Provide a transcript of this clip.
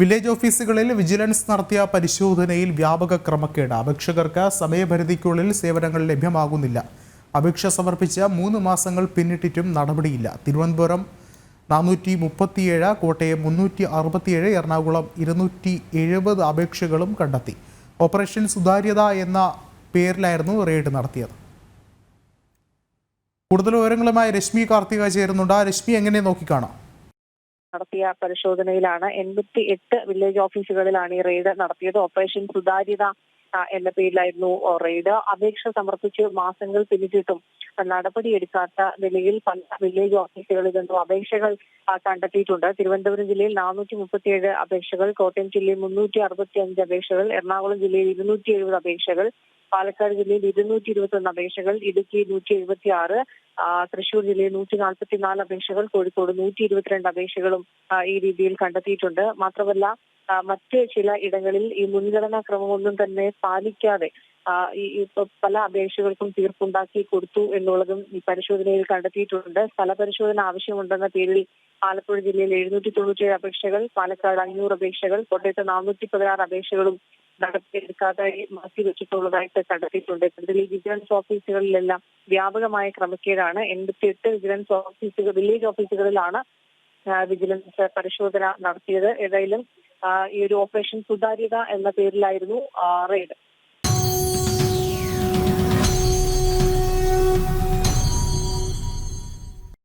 Village ഓഫീസുകളിൽ vigilance നടത്തിയ പരിശോധനയിൽ വ്യാപക ക്രമക്കേട്. അപേക്ഷകർക്ക് സമയപരിധിക്കുള്ളിൽ സേവനങ്ങൾ ലഭ്യമാകുന്നില്ല. അപേക്ഷ സമർപ്പിച്ച മൂന്ന് മാസങ്ങൾ പിന്നിട്ടിട്ടും നടപടിയില്ല. തിരുവനന്തപുരം നാനൂറ്റി മുപ്പത്തിയേഴ് കോട്ടയം മുന്നൂറ്റി അറുപത്തിയേഴ് എറണാകുളം ഇരുന്നൂറ്റി എഴുപത് അപേക്ഷകളും കണ്ടെത്തി. ഓപ്പറേഷൻ സുതാര്യത എന്ന പേരിലായിരുന്നു റെയ്ഡ് നടത്തിയത്. കൂടുതൽ വിവരങ്ങളുമായി രശ്മി കാർത്തിക ചേരുന്നുണ്ട്. രശ്മി എങ്ങനെ നോക്കിക്കാണാം? നടത്തിയ പരിശോധനയിലാണ് എൺപത്തി എട്ട് വില്ലേജ് ഓഫീസുകളിലാണ് ഈ റെയ്ഡ് നടത്തിയത്. ഓപ്പറേഷൻ സുതാര്യത എന്ന പേരിലായിരുന്നു റെയ്ഡ് അപേക്ഷ സമർപ്പിച്ച് മാസങ്ങൾ പിന്നിട്ടിട്ടും നടപടിയെടുക്കാത്ത നിലയിൽ പല വില്ലേജ് ഓഫീസുകളിൽ നിന്നും അപേക്ഷകൾ കണ്ടെത്തിയിട്ടുണ്ട്. തിരുവനന്തപുരം ജില്ലയിൽ നാനൂറ്റി മുപ്പത്തിയേഴ് അപേക്ഷകൾ കോട്ടയം ജില്ലയിൽ മുന്നൂറ്റി അറുപത്തി അഞ്ച് അപേക്ഷകൾ എറണാകുളം ജില്ലയിൽ ഇരുന്നൂറ്റി എഴുപത് അപേക്ഷകൾ പാലക്കാട് ജില്ലയിൽ ഇരുന്നൂറ്റി ഇരുപത്തി ഒന്ന് അപേക്ഷകൾ ഇടുക്കി നൂറ്റി എഴുപത്തി ആറ് തൃശൂർ ജില്ലയിൽ നൂറ്റി നാൽപ്പത്തിനാല് അപേക്ഷകൾ കോഴിക്കോട് നൂറ്റി ഇരുപത്തിരണ്ട് അപേക്ഷകളും ഈ രീതിയിൽ കണ്ടെത്തിയിട്ടുണ്ട്. മാത്രമല്ല മറ്റ് ചില ഇടങ്ങളിൽ ഈ മുൻഗണനാ ക്രമമൊന്നും തന്നെ പാലിക്കാതെ ഈ പല അപേക്ഷകൾക്കും തീർപ്പുണ്ടാക്കി കൊടുത്തു എന്നുള്ളതും ഈ പരിശോധനയിൽ കണ്ടെത്തിയിട്ടുണ്ട്. സ്ഥല പരിശോധന ആവശ്യമുണ്ടെന്ന പേരിൽ ആലപ്പുഴ ജില്ലയിൽ എഴുന്നൂറ്റി തൊണ്ണൂറ്റിയേഴ് അപേക്ഷകൾ പാലക്കാട് അഞ്ഞൂറ് അപേക്ഷകൾ കോട്ടയത്ത് നാനൂറ്റി പതിനാറ് അപേക്ഷകളും നടത്തിയെടുക്കാതായി മാറ്റിവെച്ചിട്ടുള്ളതായിട്ട് കണ്ടെത്തിയിട്ടുണ്ട്. ഇതിൽ വിജിലൻസ് ഓഫീസുകളിലെല്ലാം വ്യാപകമായ ക്രമക്കേടാണ്. എൺപത്തിയെട്ട് വിജിലൻസ് ഓഫീസുകൾ വില്ലേജ് ഓഫീസുകളിലാണ് വിജിലൻസ് പരിശോധന നടത്തിയത്. ഏതായാലും ഈ ഒരു ഓപ്പറേഷൻ സുതാര്യത എന്ന പേരിലായിരുന്നു റെയ്ഡ്.